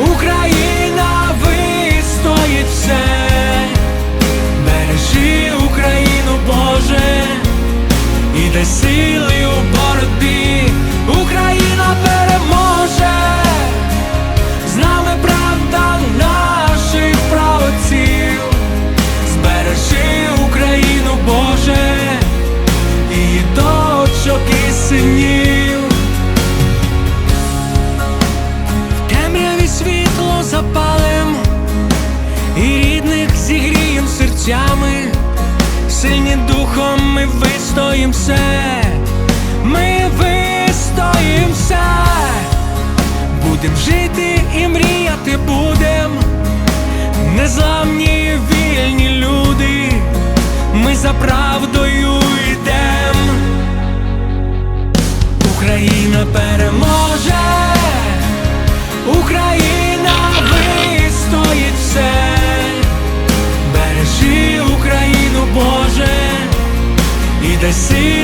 Україна вистоїть все, бережи Україну, Боже, і дай сили запалим, і рідних зігрієм серцями, сильні духом ми вистоїм ми вистоїм все, будем жити і мріяти будем, незламні вільні люди, ми за правдою йдем. Україна переможе, Україна і дай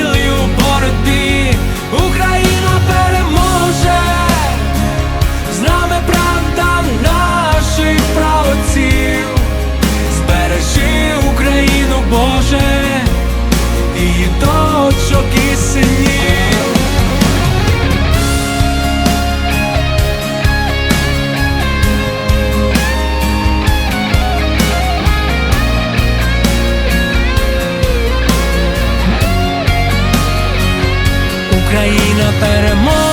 Україна переможе.